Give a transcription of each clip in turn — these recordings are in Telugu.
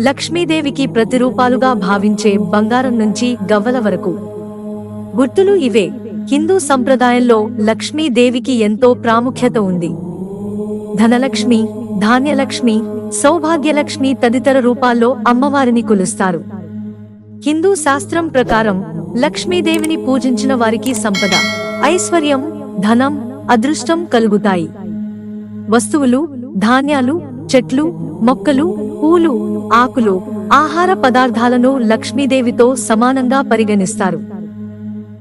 లక్ష్మీదేవికి ప్రతిరూపాలుగా భావించే బంగారం నుంచి గవ్వల వరకు. గుర్తులు ఇవే. హిందూ సంప్రదాయంలో లక్ష్మీదేవికి ఎంతో ప్రాముఖ్యత ఉంది. ధనలక్ష్మి ధాన్యలక్ష్మి సౌభాగ్యలక్ష్మి తదితర రూపాల్లో అమ్మవారిని కొలుస్తారు. హిందూ శాస్త్రం ప్రకారం లక్ష్మీదేవిని పూజించిన వారికి సంపద ఐశ్వర్యం ధనం అదృష్టం కలుగుతాయి. వస్తువులు ధాన్యాలు చెట్లు మొక్కలు పూలు ఆకులు ఆహార పదార్థాలను లక్ష్మీదేవితో సమానంగా పరిగణిస్తారు.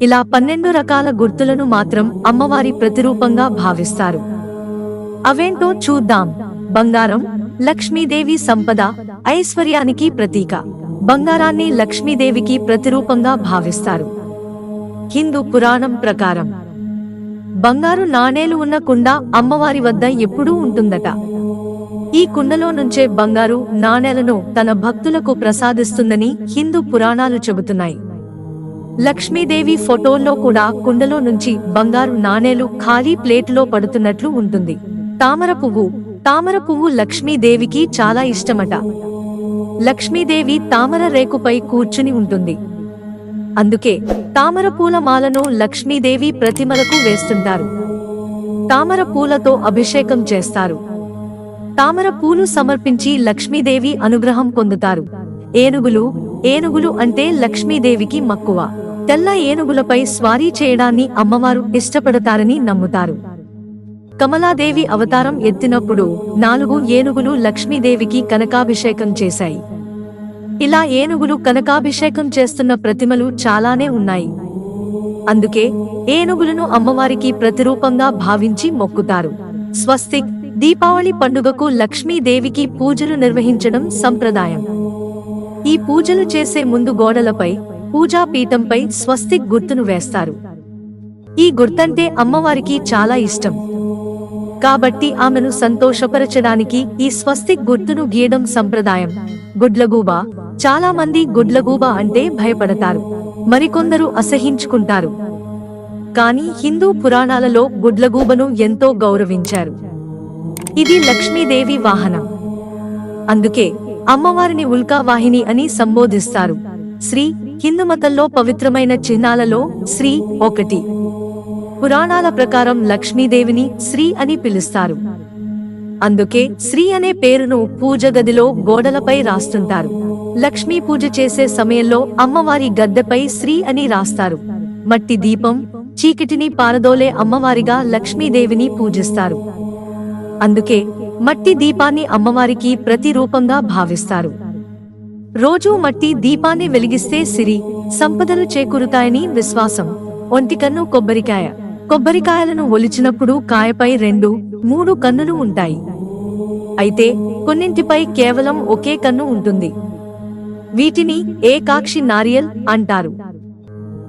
ఇలా పన్నెండు రకాల గుర్తులను మాత్రం అమ్మవారి ప్రతిరూపంగా భావిస్తారు. అవేంటో చూద్దాం. బంగారం లక్ష్మీదేవి సంపద ఐశ్వర్యానికి ప్రతీక. బంగారాన్ని లక్ష్మీదేవికి ప్రతిరూపంగా భావిస్తారు. హిందూ పురాణం ప్రకారం. బంగారు నాణేలు ఉన్న కుండ అమ్మవారి వద్ద ఎప్పుడూ ఉంటుందట. ఈ కుండలో నుంచే బంగారు నాణేలను తన భక్తులకు ప్రసాదిస్తుందని హిందూ పురాణాలు చెబుతున్నాయి. లక్ష్మీదేవి ఫోటోల్లో కూడా కుండలో నుంచి బంగారు నాణేలు ఖాళీ ప్లేట్లో పడుతున్నట్లు ఉంటుంది. తామర పువ్వు తామర పువ్వు లక్ష్మీదేవికి చాలా ఇష్టమట. లక్ష్మీదేవి తామర రేకుపై కూర్చుని ఉంటుంది. అందుకే తామర పూల మాలను లక్ష్మీదేవి ప్రతిమలకు వేస్తుంటారు. తామర పూలతో అభిషేకం చేస్తారు. తామర పూలు సమర్పించి లక్ష్మీదేవి అనుగ్రహం పొందుతారు. ఏనుగులు ఏనుగులు అంటే లక్ష్మీదేవికి మక్కువ. తెల్ల ఏనుగులపై స్వారీ చేయడాన్ని అమ్మవారు ఇష్టపడతారని నమ్ముతారు. కమలాదేవి అవతారం ఎత్తినప్పుడు నాలుగు ఏనుగులు లక్ష్మీదేవికి కనకాభిషేకం చేశాయి. ఇలా ఏనుగులు కనకాభిషేకం చేస్తున్న ప్రతిమలు చాలానే ఉన్నాయి. అందుకే ఏనుగులను అమ్మవారికి ప్రతిరూపంగా భావించి మొక్కుతారు. స్వస్తిక్ దీపావళి పండుగకు లక్ష్మీదేవికి పూజలు నిర్వహించడం సంప్రదాయం. ఈ పూజలు చేసే ముందు గోడలపై పూజా పీఠంపై స్వస్తిక్ గుర్తును వేస్తారు. ఈ గుర్తంటే అమ్మవారికి చాలా ఇష్టం. కాబట్టి ఆమెను సంతోషపరచడానికి ఈ స్వస్తిక్ గుర్తును గీయడం సంప్రదాయం. గుడ్లగూబ చాలా మంది గుడ్లగూబ అంటే భయపడతారు. మరికొందరు అసహించుకుంటారు. కానీ హిందూ పురాణాలలో గుడ్లగూబను ఎంతో గౌరవించారు. ఇది లక్ష్మీదేవి వాహనం. అందుకే అమ్మవారిని ఉల్కా వాహిని అని సంబోధిస్తారు. శ్రీ హిందుమతంలో పవిత్రమైన చిహ్నాలలో శ్రీ ఒకటి. పురాణాల ప్రకారం లక్ష్మీదేవిని శ్రీ అని పిలుస్తారు. అందుకే శ్రీ అనే పేరును పూజ గదిలో గోడలపై రాస్తుంటారు. లక్ష్మీ పూజ చేసే సమయంలో అమ్మవారి గద్దెపై శ్రీ అని రాస్తారు. మట్టి దీపం చీకటిని పారదోలే అమ్మవారిగా లక్ష్మీదేవిని పూజిస్తారు. అందుకే మట్టి దీపాన్ని అమ్మవారికి ప్రతిరూపంగా భావిస్తారు. రోజూ మట్టి దీపాన్ని వెలిగిస్తే సిరి సంపదలు చేకూరుతాయని విశ్వాసం. ఒంటికన్ను కొబ్బరికాయ. కొబ్బరికాయలను ఒలిచినప్పుడు కాయపై రెండు మూడు కన్నులు ఉంటాయి. అయితే కొన్నింటిపై కేవలం ఒకే కన్ను ఉంటుంది. వీటిని ఏకాక్షి నారియల్ అంటారు.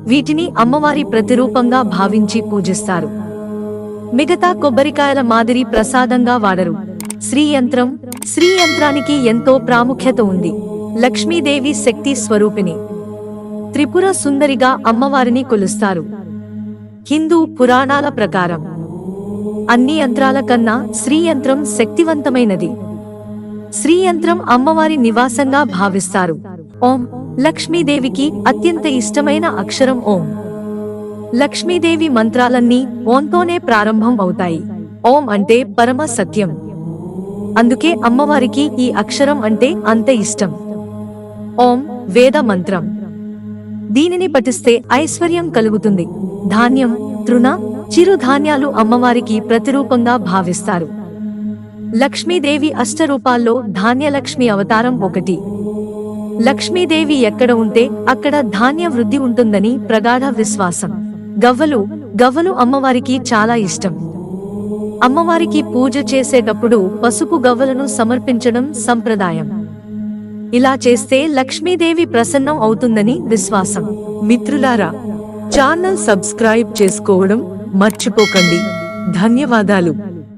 వీటిని అమ్మవారి ప్రతిరూపంగా భావించి పూజిస్తారు. మిగతా కొబ్బరికాయల మాదిరి ప్రసాదంగా వాడరు. శ్రీ యంత్రం శ్రీ యంత్రానికి ఎంతో ప్రాముఖ్యత ఉంది. లక్ష్మీదేవి శక్తి స్వరూపిణి. త్రిపుర సుందరిగా అమ్మవారిని కొలుస్తారు. హిందూ పురాణాల ప్రకారం. అన్ని యంత్రాల కన్నా శ్రీ యంత్రం శక్తివంతమైనది. శ్రీ యంత్రం అమ్మవారి నివాసంగా భావిస్తారు. ఓం. లక్ష్మీదేవికి అత్యంత ఇష్టమైన అక్షరం ఓం. లక్ష్మీదేవి మంత్రాలన్నీ ఓంతోనే ప్రారంభం అవుతాయి ఓం అంటే పరమ సత్యం. అందుకే అమ్మవారికి ఈ అక్షరం అంటే అంత ఇష్టం. ఓం వేద మంత్రం. దీనిని పఠిస్తే ఐశ్వర్యం కలుగుతుంది. ధాన్యం తృణ చిరుధాన్యాలు అమ్మవారికి ప్రతిరూపంగా భావిస్తారు. లక్ష్మీదేవి అష్టరూపాల్లో ధాన్యలక్ష్మి అవతారం ఒకటి. లక్ష్మీదేవి ఎక్కడ ఉంటే అక్కడ ధాన్య వృద్ధి ఉంటుందని ప్రగాఢ విశ్వాసం. గవ్వలు గవ్వలు అమ్మవారికి చాలా ఇష్టం. అమ్మవారికి పూజ చేసేటప్పుడు పసుపు గవ్వలను సమర్పించడం సంప్రదాయం. ఇలా చేస్తే లక్ష్మీదేవి ప్రసన్నం అవుతుందని విశ్వాసం. మిత్రులారా ఛానల్ సబ్స్క్రైబ్ చేసుకోవడం మర్చిపోకండి. ధన్యవాదాలు.